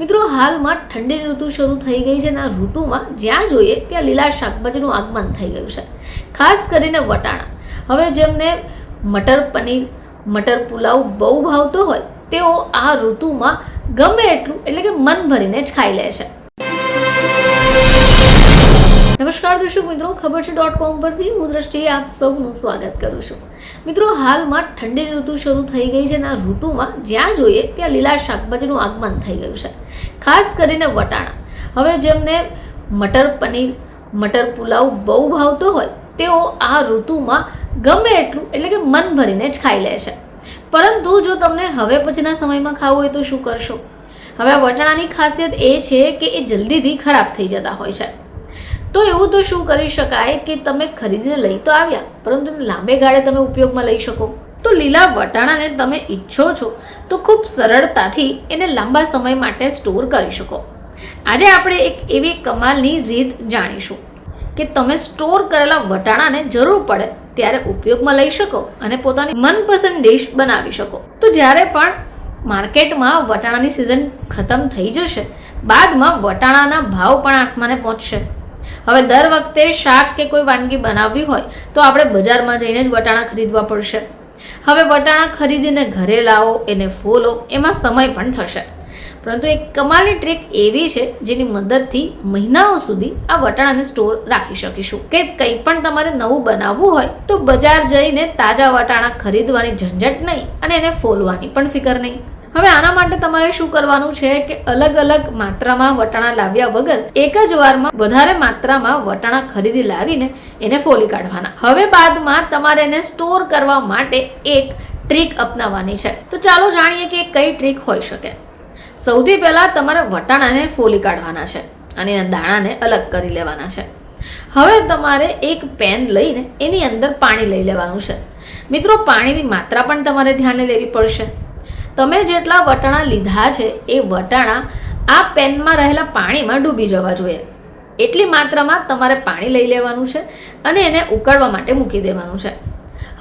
મિત્રો, હાલમાં ઠંડીની ઋતુ શરૂ થઈ ગઈ છે અને આ ઋતુમાં જ્યાં જોઈએ ત્યાં લીલા શાકભાજીનું આગમન થઈ ગયું છે, ખાસ કરીને વટાણા. હવે જેમને મટર પનીર, મટર પુલાવ બહુ ભાવતો હોય, તેઓ આ ઋતુમાં ગમે એટલું, એટલે કે મન ભરીને જ ખાઈ લે છે. નમસ્કાર દર્શક મિત્રો, ખબર છે ડોટ કોમ પરથી હું દ્રષ્ટિએ આપ સૌનું સ્વાગત કરું છું. મિત્રો, હાલમાં ઠંડીની ઋતુ શરૂ થઈ ગઈ છે અને આ ઋતુમાં જ્યાં જોઈએ ત્યાં લીલા શાકભાજીનું આગમન થઈ ગયું છે. ખાસ કરીને વટાણા. હવે જેમને મટર પનીર, મટર પુલાવ બહુ ભાવતો હોય, તેઓ આ ઋતુમાં ગમે એટલું, એટલે કે મન ભરીને જ ખાઈ લે છે. પરંતુ જો તમને હવે પછીના સમયમાં ખાવું હોય તો શું કરશો? હવે આ વટાણાની ખાસિયત એ છે કે એ જલ્દીથી ખરાબ થઈ જતા હોય છે. તો એવું તો શું કરી શકાય કે તમે ખરીદીને લઈ તો આવ્યા, પરંતુ લાંબે ગાળે તમે ઉપયોગમાં લઈ શકો? તો લીલા વટાણાને તમે ઈચ્છો છો, તો ખૂબ સરળતાથી એને લાંબા સમય માટે સ્ટોર કરી શકો. આજે આપણે એક એવી કમાલની રીત જાણીશું કે તમે સ્ટોર કરેલા વટાણાને જરૂર પડે ત્યારે ઉપયોગમાં લઈ શકો અને પોતાની મનપસંદ ડિશ બનાવી શકો. તો જ્યારે પણ માર્કેટમાં વટાણાની સિઝન ખતમ થઈ જશે, બાદમાં વટાણાના ભાવ પણ આસમાને પહોંચશે. હવે દર વખતે શાક કે કોઈ વાનગી બનાવવી હોય, તો આપણે બજારમાં જઈને જ વટાણા ખરીદવા પડશે. હવે વટાણા ખરીદીને ઘરે લાવો, એને ફોલો, એમાં સમય પણ થશે. પરંતુ એક કમાલની ટ્રીક એવી છે જેની મદદથી મહિનાઓ સુધી આ વટાણાને સ્ટોર રાખી શકીશું. કે કંઈ પણ તમારે નવું બનાવવું હોય તો બજાર જઈને તાજા વટાણા ખરીદવાની ઝંઝટ નહીં અને એને ફોલવાની પણ ફિકર નહીં. હવે આના માટે તમારે શું કરવાનું છે કે અલગ અલગ માત્રામાં વટાણા લાવ્યા વગર એક જ વારમાં વધારે માત્રામાં વટાણા ખરીદી લાવીને એને ફોલી કાઢવાના. હવે બાદમાં તમારે એને સ્ટોર કરવા માટે એક ટ્રીક અપનાવવાની છે. તો ચાલો જાણીએ કે કઈ ટ્રીક હોઈ શકે. સૌથી પહેલાં તમારે વટાણાને ફોલી કાઢવાના છે અને એના દાણાને અલગ કરી લેવાના છે. હવે તમારે એક પેન લઈને એની અંદર પાણી લઈ લેવાનું છે. મિત્રો, પાણીની માત્રા પણ તમારે ધ્યાને લેવી પડશે. તમે જેટલા વટાણા લીધા છે એ વટાણા આ પેનમાં રહેલા પાણીમાં ડૂબી જવા જોઈએ. એટલી માત્રામાં તમારે પાણી લઈ લેવાનું છે અને એને ઉકળવા માટે મૂકી દેવાનું છે.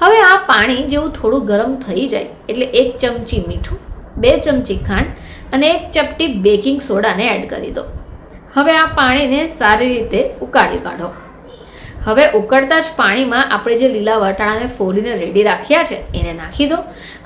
હવે આ પાણી જેવું થોડું ગરમ થઈ જાય એટલે એક ચમચી મીઠું, બે ચમચી ખાંડ અને એક ચપટી બેકિંગ સોડાને એડ કરી દો. હવે આ પાણીને સારી રીતે ઉકાળી કાઢો. હવે ઉકળતા જ પાણીમાં આપણે જે લીલા વટાણાને ફોલીને રેડી રાખ્યા છે, એને નાખી દો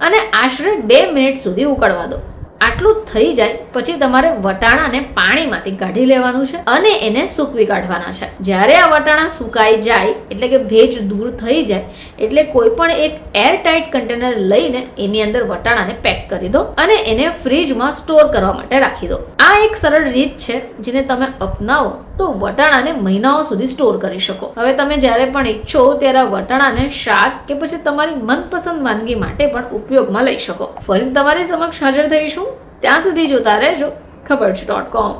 અને આશરે બે મિનિટ સુધી ઉકળવા દો. આટલું થઈ જાય, પછી તમારે વટાણાને પાણીમાંથી કાઢી લેવાનું છે અને એને સૂકવી કાઢવાના છે. જ્યારે આ વટાણા સુકાઈ જાય, એટલે કે ભેજ દૂર થઈ જાય, એટલે કોઈ પણ એક એર ટાઇટ કન્ટેનર લઈને એની અંદર વટાણાને પેક કરી દો અને એને ફ્રીજમાં સ્ટોર કરવા માટે રાખી દો. આ એક સરળ રીત છે જેને તમે અપનાવો તો વટાણાને મહિનાઓ સુધી સ્ટોર કરી શકો. હવે તમે જ્યારે પણ ઈચ્છો ત્યારે વટાણાને શાક કે પછી તમારી મનપસંદ વાનગી માટે પણ ઉપયોગમાં લઈ શકો. ફરી તમારી સમક્ષ હાજર થઈશું. ત્યાં સુધી જોતા રહેજો. ખબર છે ડોટ કોમ